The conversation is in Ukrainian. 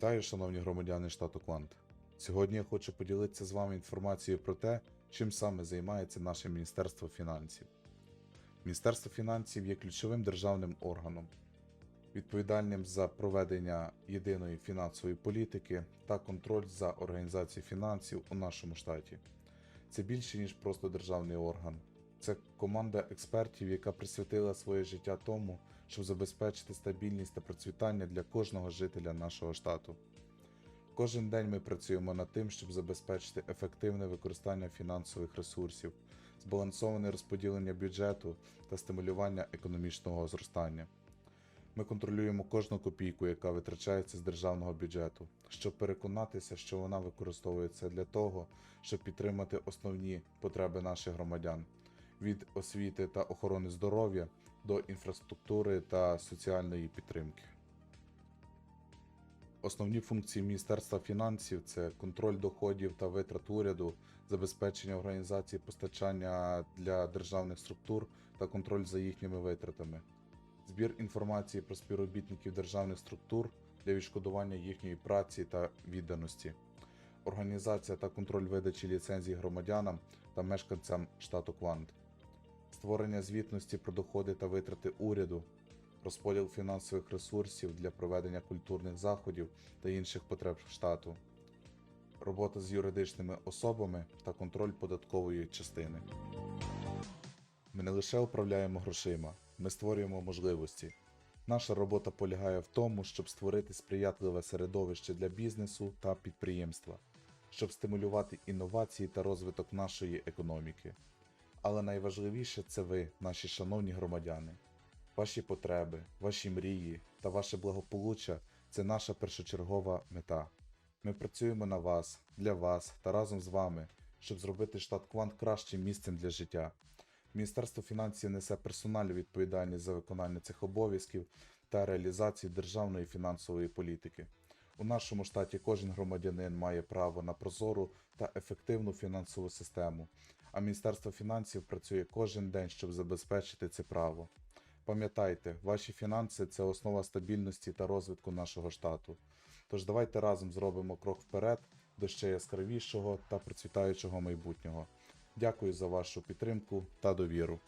Вітаю, шановні громадяни штату Квант. Сьогодні я хочу поділитися з вами інформацією про те, чим саме займається наше Міністерство фінансів. Міністерство фінансів є ключовим державним органом, відповідальним за проведення єдиної фінансової політики та контроль за організацією фінансів у нашому штаті. Це більше, ніж просто державний орган. Це команда експертів, яка присвятила своє життя тому, щоб забезпечити стабільність та процвітання для кожного жителя нашого штату. Кожен день ми працюємо над тим, щоб забезпечити ефективне використання фінансових ресурсів, збалансоване розподілення бюджету та стимулювання економічного зростання. Ми контролюємо кожну копійку, яка витрачається з державного бюджету, щоб переконатися, що вона використовується для того, щоб підтримати основні потреби наших громадян від освіти та охорони здоров'я до інфраструктури та соціальної підтримки. Основні функції Міністерства фінансів це контроль доходів та витрат уряду, забезпечення організації постачання для державних структур та контроль за їхніми витратами, збір інформації про співробітників державних структур для відшкодування їхньої праці та відданості, організація та контроль видачі ліцензій громадянам та мешканцям штату Квант, створення звітності про доходи та витрати уряду, розподіл фінансових ресурсів для проведення культурних заходів та інших потреб штату, робота з юридичними особами та контроль податкової частини. Ми не лише управляємо грошима, ми створюємо можливості. Наша робота полягає в тому, щоб створити сприятливе середовище для бізнесу та підприємства, щоб стимулювати інновації та розвиток нашої економіки. Але найважливіше це ви, наші шановні громадяни. Ваші потреби, ваші мрії та ваше благополуччя це наша першочергова мета. Ми працюємо на вас, для вас та разом з вами, щоб зробити штат Квант кращим місцем для життя. Міністерство фінансів несе персональну відповідальність за виконання цих обов'язків та реалізацію державної фінансової політики. У нашому штаті кожен громадянин має право на прозору та ефективну фінансову систему, а Міністерство фінансів працює кожен день, щоб забезпечити це право. Пам'ятайте, ваші фінанси це основа стабільності та розвитку нашого штату. Тож давайте разом зробимо крок вперед до ще яскравішого та процвітаючого майбутнього. Дякую за вашу підтримку та довіру.